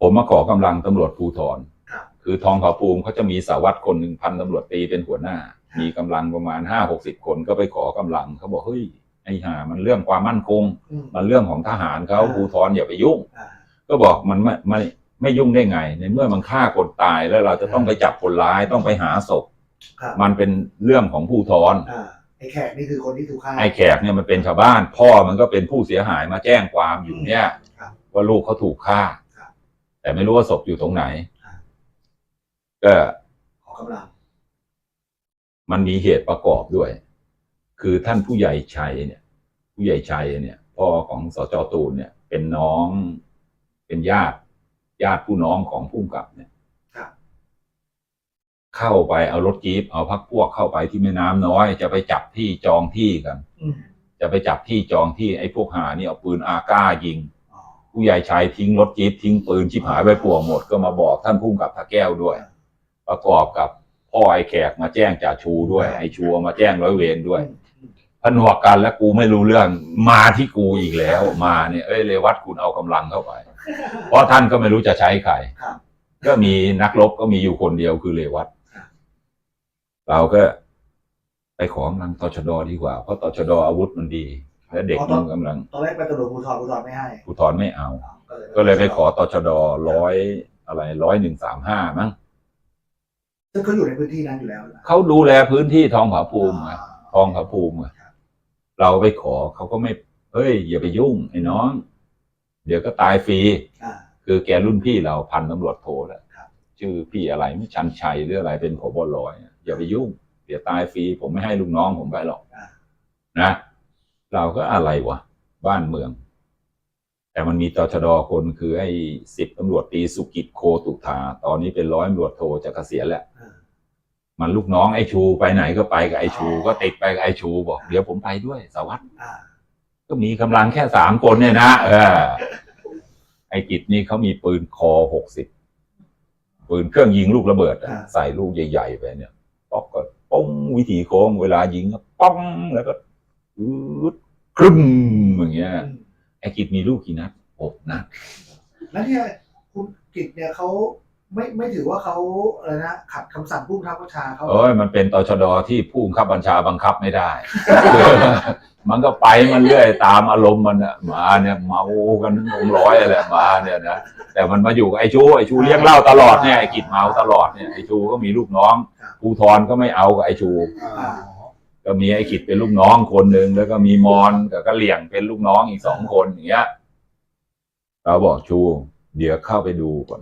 [SPEAKER 1] ผมมาขอกำลังตำรวจภูธร
[SPEAKER 2] ครับ
[SPEAKER 1] คือทองผาภูมิเขาจะมีสารวัตรคนหนึ่งพันตำรวจตีเป็นหัวหน้า มีกำลังประมาณห้าหกสิบคนก็ไปขอกำลังเขาบอกเฮ้ยไอ้ห่ามันเรื่องความมั่นคง
[SPEAKER 2] อืม
[SPEAKER 1] มันเรื่องของทหารเขา
[SPEAKER 2] อ่า
[SPEAKER 1] ภูธรอย่าไปยุ่ง
[SPEAKER 2] อ่า
[SPEAKER 1] ก็บอกมันไม่ไม่ไม่ยุ่งได้ไง ในเมื่อมันฆ่าคนตายแล้วเราจะต้องไปจับคนร้ายต้องไปหาศพ
[SPEAKER 2] ครับ
[SPEAKER 1] มันเป็นเรื่องของภูธร
[SPEAKER 2] อ่า ไอ้แขกนี่คือคนที่ถูกฆ่า
[SPEAKER 1] ไอ้แขกเนี่ยมันเป็นชาวบ้าน พ่อมันก็เป็นผู้เสียหายมาแจ้งความอยู่เนี่ย
[SPEAKER 2] ครับ
[SPEAKER 1] ว่าลูกเขาถูกฆ่า
[SPEAKER 2] ครับ
[SPEAKER 1] แต่ไม่รู้ว่าศพอยู่ตรงไหน
[SPEAKER 2] ครับ
[SPEAKER 1] ก็
[SPEAKER 2] ขอกำลัง
[SPEAKER 1] มันมีเหตุประกอบด้วย คือท่านผู้ใหญ่ชัยเนี่ย ผู้ใหญ่ชัยเนี่ยพ่อของสจตูนเนี่ย เป็นน้อง เป็นญาติ ญาติผู้น้องของผู้กำกับเนี่ย
[SPEAKER 2] ครับ
[SPEAKER 1] เข้าไปเอารถจี๊ปเอาพักพวกเข้าไปที่แม่น้ำน้อย จะไปจับที่จองที่กัน
[SPEAKER 2] อืม
[SPEAKER 1] จะไปจับที่จองที่ไอ้พวกหานี่เอาปืนอาก้ายิง
[SPEAKER 2] อ๋อ
[SPEAKER 1] ผู้ใหญ่ชายทิ้งรถจี๊ปทิ้งปืนชิบหายไปป่วงหมดก็มาบอกท่านพุ่มกับทาแก้วด้วย ประกอบกับพ่อไอ้แขกมาแจ้งจ่าชูด้วย ไอ้ชูมาแจ้งร้อยเวรด้วย
[SPEAKER 2] อืม
[SPEAKER 1] ผนวกกันแล้วกูไม่รู้เรื่องมาที่กูอีกแล้วมาเนี่ยเอ้ยเรวัตคุณเอากำลังเข้าไป เพราะท่านก็ไม่รู้จะใช้ใคร
[SPEAKER 2] ครับ
[SPEAKER 1] ก็มีนักรบก็มีอยู่คนเดียวคือเรวัต
[SPEAKER 2] ครับ
[SPEAKER 1] เราก็ไปขอกำลังตชดดีกว่า เพราะตชดอาวุธมันดี และเด็กมันกำลัง
[SPEAKER 2] ตอนแรกไปตำรวจภูธรภูธรไม่ให้
[SPEAKER 1] ภูธรไม่เอา
[SPEAKER 2] อ๋อ
[SPEAKER 1] ก็เลยไปขอตชดร้อยอะไรร้อยหนึ่งสามห้ามั้ง
[SPEAKER 2] ซึ่งเขาอยู่ในพื้นที่นั้นอยู่แล้วนะ
[SPEAKER 1] เขาดูแลพื้นที่ทองผาภูมิไง
[SPEAKER 2] อ่า
[SPEAKER 1] ทองผาภูมิไงเราไปขอเขาก็ไม่เฮ้ย อย่าไปยุ่งไอ้น้อง เดี๋ยวก็ตายฟรี
[SPEAKER 2] อ่า
[SPEAKER 1] คือแกรุ่นพี่เราพันตำรวจโทแหละ
[SPEAKER 2] ครับ
[SPEAKER 1] ชื่อพี่อะไรไม่ชันชัยหรืออะไรเป็นผบร้อย อย่าไปยุ่งเดี๋ยวตายฟรีผมไม่ให้ลูกน้องผมไปหรอก
[SPEAKER 2] อ่า
[SPEAKER 1] นะ เราก็อะไรวะ บ้านเมือง แต่มันมีตชดคนคือไอ้สิบตำรวจตีสุกิจโคตุธาตอนนี้เป็นร้อยตำรวจโทจะเกษียณแล้ว
[SPEAKER 2] อ่า
[SPEAKER 1] มันลูกน้องไอ้ชูไปไหนก็ไปกับไอ้ชู ก็ติดไปกับไอ้ชูบอกเดี๋ยวผมไปด้วยสวัสด
[SPEAKER 2] อ่า
[SPEAKER 1] ก็มีกำลังแค่สามคนเนี่ยนะเออ ไอ้กิจนี่เขามีปืนคอหกสิบปืนเครื่องยิงลูกระเบิดอะ
[SPEAKER 2] อ่า
[SPEAKER 1] ใส่ลูกใหญ่ๆไปเนี่ยป อกก็ป้องวิถีโค้งเวลายิงก็ป้องแล้วก็อืดครึ้มอย่างเงี้ย
[SPEAKER 2] อืม
[SPEAKER 1] ไอ้กิจมีลูกกี่นัดหกนัด
[SPEAKER 2] แล้วเนี่ยคุณกิจเนี่ยเขา ไม่ไม่ถือว่าเขาอะไรนะขัดคำสั่งผู้บังคับบัญชาเขา
[SPEAKER 1] เอ้ยมันเป็นตชดที่ผู้บังคับบัญชาบังคับไม่ได้ มันก็ไปมันเรื่อยตามอารมณ์มันอะมาเนี่ยเมากันทั้งวงร้อยอะไรมาเนี่ยนะแต่มันมาอยู่กับไอ้ชูไอ้ชูเลี้ยงเหล้าตลอดเนี่ยไอ้กิจเมาตลอดเนี่ยไอ้ชูก็มีลูกน้องภูทรก็ไม่เอากับไอ้ชู
[SPEAKER 2] อ่า
[SPEAKER 1] ก็มีไอ้กิจเป็นลูกน้องคนหนึ่งแล้วก็มีมอนกับกะเหลี่ยงเป็นลูกน้องอีกสองคนอย่างเงี้ยเราบอกชู เดี๋ยวเข้าไปดูก่อน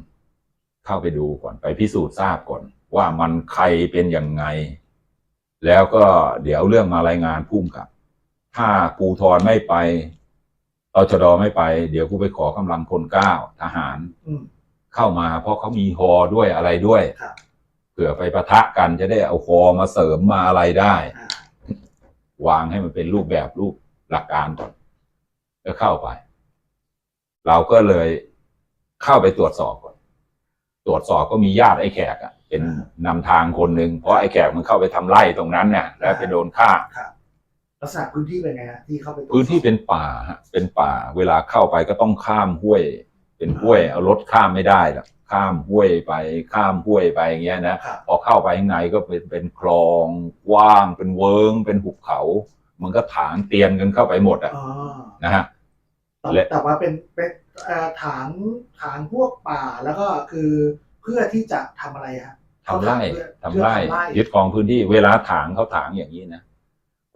[SPEAKER 1] เข้าไปดูก่อนไปพิสูจน์ทราบก่อน ว่ามันใครเป็นยังไง แล้วก็เดี๋ยวเอาเรื่องมารายงานพุ่มกับ ถ้าปูทรไม่ไปตชดไม่ไป เดี๋ยวกูไปขอกำลังพลเกล้าทหาร
[SPEAKER 2] อืม
[SPEAKER 1] เข้ามาเพราะเขามีฮอด้วยอะไรด้วย
[SPEAKER 2] ครับ
[SPEAKER 1] เผื่อไปประทะกันจะได้เอาฮอมาเสริมมาอะไรได้
[SPEAKER 2] อ่า
[SPEAKER 1] วางให้มันเป็นรูปแบบรูปหลักการก่อนก็เข้าไป เราก็เลยเข้าไปตรวจสอบก่อน ตรวจสอบก็มีญาติไอ้แขกอะเป็นนำทางคนหนึ่งเพราะไอ้แขกมันเข้าไปทำไร่ตรงนั้นเนี่ยแล้วไปโดนฆ่า
[SPEAKER 2] ครับลักษณะพื้นที่เป็นไงฮะที่เข้าไปตรวจสอบ
[SPEAKER 1] พื้นที่เป็นป่าฮะเป็นป่า เวลาเข้าไปก็ต้องข้ามห้วย เป็นห้วยเอารถข้ามไม่ได้หรอกข้ามห้วยไปข้ามห้วยไปอย่างเงี้ยนะ
[SPEAKER 2] ครับ
[SPEAKER 1] พอเข้าไปข้างในก็เป็นเป็นคลองกว้าง เป็นเวิงเป็นหุบเขา มันก็ถางเตียนกันเข้าไปหมดอะ
[SPEAKER 2] อ๋อ
[SPEAKER 1] นะฮะ
[SPEAKER 2] แต่
[SPEAKER 1] และ
[SPEAKER 2] แต่ว่าเป็นเป็นเอ่อ ถางถางพวกป่าแล้วก็คือเพื่อที่จะทำอะไรฮะ
[SPEAKER 1] ทำไร่
[SPEAKER 2] เพื่อ
[SPEAKER 1] ทำไร่
[SPEAKER 2] เพื่อ
[SPEAKER 1] ยึดครองพื้นที่เวลาถางเขาถางอย่างนี้นะ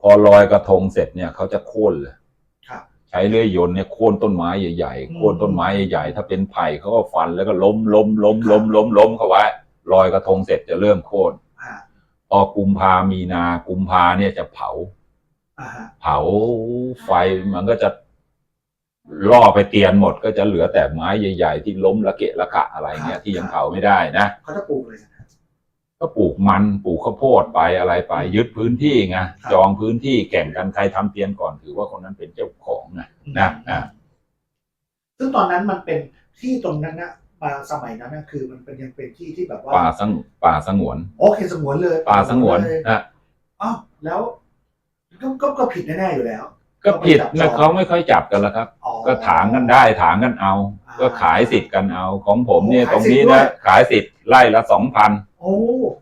[SPEAKER 1] พอลอยกระทงเสร็จเนี่ยเขาจะโค่นเลย
[SPEAKER 2] ครับ
[SPEAKER 1] ใช้เลื่อยยนต์เนี่ยโค่นต้นไม้ใหญ่
[SPEAKER 2] อืม
[SPEAKER 1] ๆโค่นต้นไม้ใหญ่ๆถ้าเป็นไผ่เขาก็ฟันแล้วก็ล้มล้มล้มล้มล้มล้มเขาไว้ลอยกระทงเสร็จจะเริ่มโค่น
[SPEAKER 2] อ่า
[SPEAKER 1] พอกุมภามีนากุมภาเนี่ยจะเผา
[SPEAKER 2] อ่าฮะ
[SPEAKER 1] เผาไฟมันก็จะ ล่อไปเตียนหมดก็จะเหลือแต่ไม้ใหญ่ๆ ที่ล้มระเกะระกะอะไรเงี้ยที่ยังเผาไม่ได้นะ
[SPEAKER 2] เขาจะปลูกเลยนะ
[SPEAKER 1] ก็ปลูกมันปลูกข้าวโพดไปอะไรไป ยึดพื้นที่ไง
[SPEAKER 2] ครับ
[SPEAKER 1] จองพื้นที่แข่งกันใครทำเตียนก่อนถือว่าคนนั้นเป็นเจ้าของนะนะอ่า
[SPEAKER 2] ซึ่งตอนนั้นมันเป็นที่ตรงนั้นนะมาสมัยนั้นนะคือมันเป็นยังเป็นที่ที่แบบว่า
[SPEAKER 1] ป่าสงป่าสงวน
[SPEAKER 2] โอเคสงวนเลย
[SPEAKER 1] ป่าสงวน
[SPEAKER 2] เลย
[SPEAKER 1] นะ
[SPEAKER 2] อ้าวแล้วก็ก็ก็ผิดแน่ๆอยู่แล้ว
[SPEAKER 1] ก็ผิด
[SPEAKER 2] เขาไม่
[SPEAKER 1] นะ
[SPEAKER 2] จับจอง
[SPEAKER 1] เขาไม่ค่อยจับกันแล้วครับ
[SPEAKER 2] อ๋อ
[SPEAKER 1] ก็ถางกันได้ถางกันเอา
[SPEAKER 2] อ่า
[SPEAKER 1] ก็ขายสิทธิ์กันเอา ของผมเนี่ย
[SPEAKER 2] โอ้
[SPEAKER 1] ตรงนี้
[SPEAKER 2] ขายสิทธิ์ด้ว
[SPEAKER 1] นะ
[SPEAKER 2] ย
[SPEAKER 1] ขายสิทธิ์ไร่ละสองพัน
[SPEAKER 2] โอ้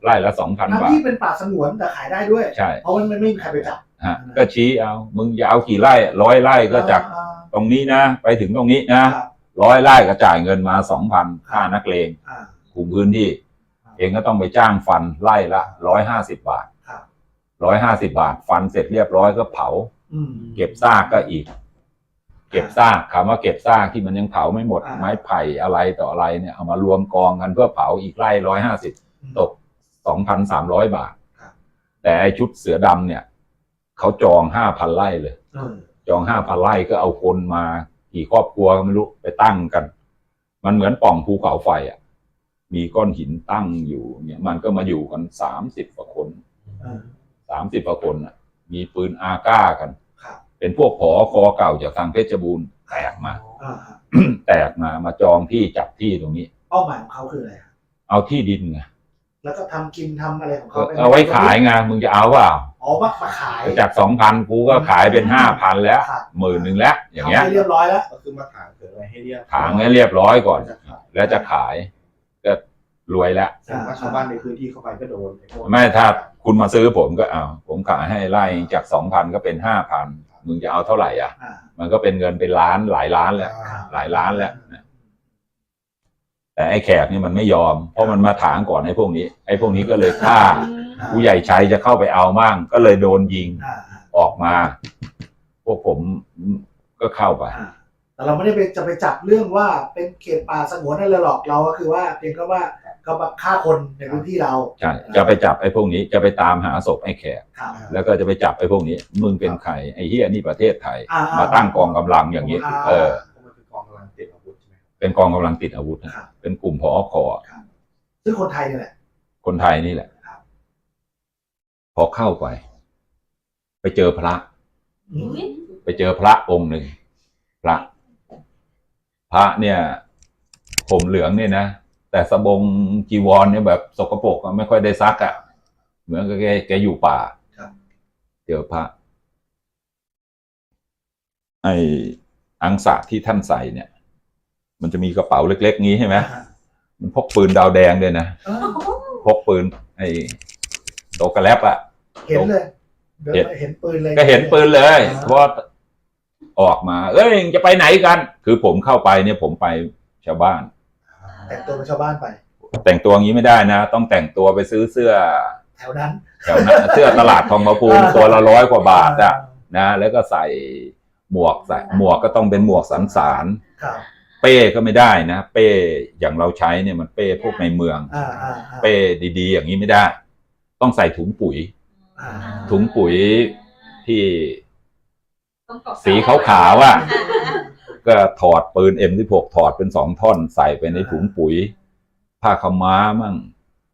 [SPEAKER 1] ไร่ละสองพัน
[SPEAKER 2] ทั้ง
[SPEAKER 1] บาท
[SPEAKER 2] ที่เป็นป่าสงวนแต่ขายได้ด้วย
[SPEAKER 1] ใช่
[SPEAKER 2] เพราะมันไม่ไม่มีใครไปจับ
[SPEAKER 1] ฮะก็ชี้เอา มึงจะเอากี่ไร่ร้อยไร่ก็จาก
[SPEAKER 2] อ่า
[SPEAKER 1] ตรงนี้นะ ไปถึงตรงนี้นะครับร้อยไร่ก็จ่ายเงินมาสองพันค่านักเลง
[SPEAKER 2] อ่า
[SPEAKER 1] คุมพื้นที่ เองก็ต้องไปจ้างฟันไร่ละร้อยห้าสิบบาท
[SPEAKER 2] ครับ
[SPEAKER 1] ร้อยห้าสิบาท ฟันเสร็จเรียบร้อยก็เผา
[SPEAKER 2] อืม
[SPEAKER 1] เก็บซากก็อีก เก็บซากคำว่าเก็บซากที่มันยังเผาไม่หมด
[SPEAKER 2] อ่า
[SPEAKER 1] ไม้ไผ่อะไรต่ออะไรเนี่ยเอามารวมกองกันเพื่อเผาอีกไร่ร้อยห้าสิบตกสองพันสามร้อยบาท
[SPEAKER 2] ครับ
[SPEAKER 1] แต่ไอชุดเสือดำเนี่ยเขาจองห้าพันไร่เลย
[SPEAKER 2] เออ
[SPEAKER 1] จองห้าพันไร่ก็เอาคนมากี่ครอบครัวก็ไม่รู้ไปตั้งกัน มันเหมือนปล่องภูเขาไฟอะ มีก้อนหินตั้งอยู่เนี่ยมันก็มาอยู่กันสามสิบกว่าคน
[SPEAKER 2] เออ
[SPEAKER 1] สามสิบกว่าคนอะ มีปืนอาก้ากัน
[SPEAKER 2] ครับ
[SPEAKER 1] เป็นพวกผอคอเก่าจากทางเพชรบูรณ์แตกมา
[SPEAKER 2] อ่าฮะ
[SPEAKER 1] แตกมามาจองที่จับที่ตรงนี้
[SPEAKER 2] เป้าหมายของเขาคืออะไรฮะ
[SPEAKER 1] เอาที่ดินไง
[SPEAKER 2] แล้วก็ทำกินทำอะไรของ
[SPEAKER 1] ก็
[SPEAKER 2] เขาป
[SPEAKER 1] เอาไว้ขายไงมึงจะเอาเปล่า
[SPEAKER 2] อ๋อมามาขาย
[SPEAKER 1] จากสองพันกูก็ขายเป็นห้าพันแล้ว
[SPEAKER 2] ครับ
[SPEAKER 1] หมื่นหนึ่งแล้ว อย่างเงี้ย
[SPEAKER 2] ทำให้เรียบร้อยแล้ว
[SPEAKER 3] ก็คือมาถางเกิดอะไรให้เรียบ
[SPEAKER 1] ถางให้เรียบร้อยก่อน
[SPEAKER 3] จะขาย
[SPEAKER 1] แล้วจะขายก็รวยแล้ว
[SPEAKER 3] แสดงว่าชาวบ้านในพื้นที่เข้าไปก็โดนอ้พวก
[SPEAKER 1] ไม่ถ้าคุณมาซื้อผมก็เอาผมขายให้ไล่จากสองพันก็เป็นห้าพัน มึงจะเอาเท่าไหร่อะ
[SPEAKER 2] อ่า
[SPEAKER 1] มันก็เป็นเงินเป็นล้านหลายล้านแล้ว
[SPEAKER 3] อ่า
[SPEAKER 1] หลายล้านแล้วนะแต่ไอ้แขกนี่มันไม่ยอม เพราะมันมาถางก่อนไอ้พวกนี้ ไอ้พวกนี้ก็เลยฆ่า ผู้ใหญ่ชัยจะเข้าไปเอามั่ง ก็เลยโดนยิง
[SPEAKER 2] อ่า
[SPEAKER 1] ออกมา พวกผมก็เข้าไป
[SPEAKER 2] อ่าแต่เราไม่ได้ไปจะไปจับเรื่องว่าเป็นเขตป่าสงวนอะไรหรอกเราก็คือว่าเพียงแค่ว่า เขามาฆ่าคนในพื้นที่เรา
[SPEAKER 1] ใช่จะไปจับไอ้พวกนี้จะไปตามหาศพไอ้แขก
[SPEAKER 2] ครับ
[SPEAKER 1] แล้วก็จะไปจับไอ้พวกนี้ มึงเป็นใครไอ้เฮียนี่ประเทศไทย
[SPEAKER 2] อ่า
[SPEAKER 1] มาตั้งกองกำลังอย่างนี้
[SPEAKER 2] อ่า
[SPEAKER 1] เออ
[SPEAKER 3] เพราะมันคือกองกำลังติดอาวุธใช่ไหมครับ
[SPEAKER 1] เป็นกองกำลังติดอาวุธนะครับ เป็นกลุ่มพอคอ
[SPEAKER 2] ซึ่งคนไทยเนี่ยแหละ
[SPEAKER 1] คนไทยนี่แหละ
[SPEAKER 2] ครับ
[SPEAKER 1] พอเข้าไป ไปเจอพระ
[SPEAKER 2] อืม
[SPEAKER 1] ไปเจอพระองค์หนึ่งพระ พระเนี่ยผมเหลืองเนี่ยนะ แต่สบงจีวรเนี่ยแบบสกปรกอะไม่ค่อยได้ซักอะ่ะ เหมือนกับแกแกอยู่ป่า
[SPEAKER 2] ครับ
[SPEAKER 1] เจอพระ ไออังสะที่ท่านใส่เนี่ย มันจะมีกระเป๋าเล็ก ๆ งี้ใช่ไหม
[SPEAKER 2] อ่า
[SPEAKER 1] มันพกปืนดาวแดงด้วยนะ
[SPEAKER 2] เออ
[SPEAKER 1] พกปืน ไอโตกระแลบอะ
[SPEAKER 2] เห็นเลยเดินไปเห็นปืนเลย
[SPEAKER 1] ก็เห็นปืนเลย
[SPEAKER 2] อ่า
[SPEAKER 1] เพราะว่าออกมา เอ้ยจะไปไหนกัน คือผมเข้าไปเนี่ยผมไปชาวบ้าน
[SPEAKER 2] แต่งตัวเป็นชาวบ้านไป
[SPEAKER 1] แต่งตัวอย่างนี้ไม่ได้นะ ต้องแต่งตัวไปซื้อเสื้อ
[SPEAKER 2] แถวนั้น
[SPEAKER 1] แถวนั้นเสื้อตลาดทองพระภูมิ
[SPEAKER 2] อ่า
[SPEAKER 1] ตัวละร้อยกว่าบาทอะนะ แล้วก็ใส่หมวกใส่หมวกก็ต้องเป็นหมวกสันสาน
[SPEAKER 2] ครับ
[SPEAKER 1] เป้ก็ไม่ได้นะ เป้อย่างเราใช้เนี่ยมันเป้พวกในเมือง
[SPEAKER 2] อ่าอ่าอ่า
[SPEAKER 1] เป้ดีๆ อย่างนี้ไม่ได้ ต้องใส่ถุงปุ๋ย
[SPEAKER 2] อ่า
[SPEAKER 1] ถุงปุ๋ยที่ สีขาวๆอะ ก็ถอดปืน M16 ถอดเป็นสองท่อนใส่ไปในถุงปุ๋ย ผ้าขาวม้ามั่ง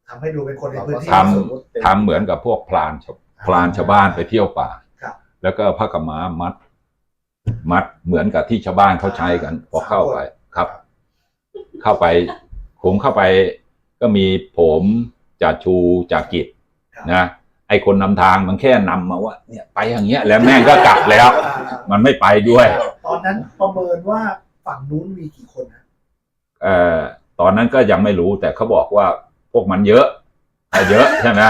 [SPEAKER 2] ทำให้ดูเป็นคนในพื้นที่
[SPEAKER 1] ทำทำเหมือนกับพวกพลานชาวพลานชาวบ้านไปเที่ยวป่า
[SPEAKER 2] ครับ
[SPEAKER 1] แล้วก็ผ้าขาวม้ามัด มัดเหมือนกับที่ชาวบ้านเขาใช้กันพอเข้าไปครับ เข้าไปผมเข้าไปก็มีผมจ่าชูจ่ากิจ
[SPEAKER 2] ครับ
[SPEAKER 1] นะไอ คนนำทางมันแค่นำมาว่า เนี่ยไปอย่างเงี้ยแล้วแม่งก็กลับแล้ว
[SPEAKER 2] อ่า
[SPEAKER 1] มันไม่ไปด้วย
[SPEAKER 2] ตอนนั้นประเมินว่าฝั่งนู้นมีกี่คนนะ
[SPEAKER 1] เอ่อตอนนั้นก็ยังไม่รู้แต่เขาบอกว่าพวกมันเยอะอะเยอะใช่ไหม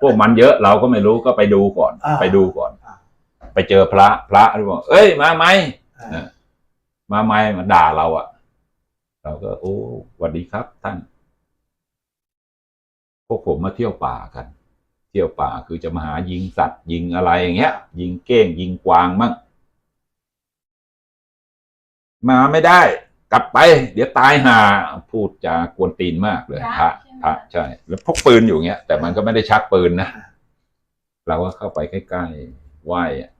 [SPEAKER 1] พวกมันเยอะเราก็ไม่รู้ก็ไปดูก่อน
[SPEAKER 2] อ่า
[SPEAKER 1] ไปดูก่อน
[SPEAKER 2] อ่า
[SPEAKER 1] ไปเจอพระพระที่บอกเอ้ยมาไหม
[SPEAKER 2] อ่า
[SPEAKER 1] เออมาไหมมาด่าเราอะเราก็ โอ้สวัสดีครับท่าน พวกผมมาเที่ยวป่ากันเที่ยวป่าคือจะมาหายิงสัตว์ยิงอะไรอย่างเงี้ย ยิงเก้งยิงกวางมั่งมาไม่ได้ กลับไป เดี๋ยวตายห่าพูดจากวนตีนมากเลยพระพระใช่ แล้วพกปืนอยู่เงี้ย แต่มันก็ไม่ได้ชักปืนนะเราก็เข้าไปใกล้ๆไหว้อะ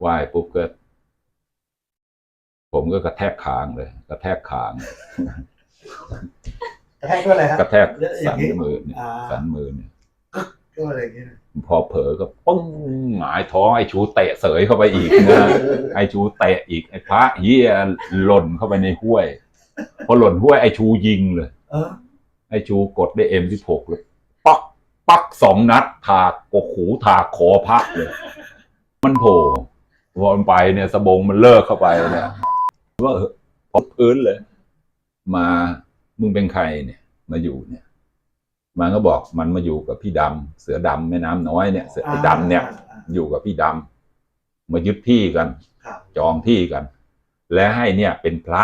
[SPEAKER 1] ไหว้ปุ๊บก็ผมก็กระแทกคางเลย กระแทกคาง
[SPEAKER 2] กระแทกด้วยอะไรฮะ
[SPEAKER 1] กระแทก
[SPEAKER 2] อ
[SPEAKER 1] สั
[SPEAKER 2] ย่านงนี้
[SPEAKER 1] มือเนี่ย
[SPEAKER 2] อ่า
[SPEAKER 1] สันมือเนี่ย
[SPEAKER 2] ก็อะไรอย่างเงี้ยนะ
[SPEAKER 1] พอเผลอก็ปึ้งหงายท้องไอ้ชูเตะเสยเข้าไปอีกนะ ไอ้ชูเตะอีกไอ้พระเฮียหล่นเข้าไปในห้วย พอหล่นห้วยไอ้ชูยิงเลย
[SPEAKER 2] เออ
[SPEAKER 1] ไอ้ชูกดได้เอ็มสิบหกเลย ปักปักสองนัดถากกกหูถากคอพระเลย มันโผล่พอมันไปเนี่ยสบงมันเลิกเข้าไปเนี่ยว่าเอพื้นเลย มามึงเป็นใครเนี่ย มาอยู่เนี่ย มันก็บอกมันมาอยู่กับพี่ดำเสือดำแม่น้ำน้อยเนี่ย เสือไอ้ดำเนี่ย
[SPEAKER 2] อ่า
[SPEAKER 1] อยู่กับพี่ดำมายึดที่กัน
[SPEAKER 2] ครับ
[SPEAKER 1] จองที่กัน และให้เนี่ยเป็นพระ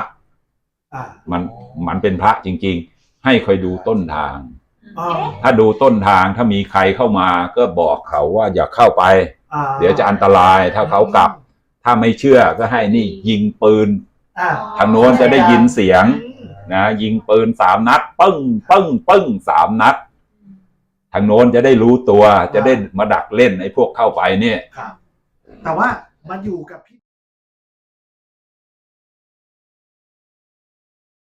[SPEAKER 2] อ่า
[SPEAKER 1] มันมันเป็นพระจริง ๆ ให้คอยดูต้นทาง
[SPEAKER 2] อ่า
[SPEAKER 1] ถ้าดูต้นทางถ้ามีใครเข้ามาก็บอกเขาว่าอย่าเข้าไป
[SPEAKER 2] อ่า
[SPEAKER 1] เดี๋ยวจะอันตรายถ้าเขากลับ ถ้าไม่เชื่อก็ให้นี่ยิงปืน
[SPEAKER 2] อ่า
[SPEAKER 1] ทางโน้นจะได้ยินเสียง นะยิงปืนสามนัดปึ้งปึ้งปึ้งสามนัด ทางโน้นจะได้รู้ตัวจะได้มาดักเล่นไอ้พวกเข้าไปเนี่ย
[SPEAKER 2] ครับ แต่ว่ามันอยู่กับพี่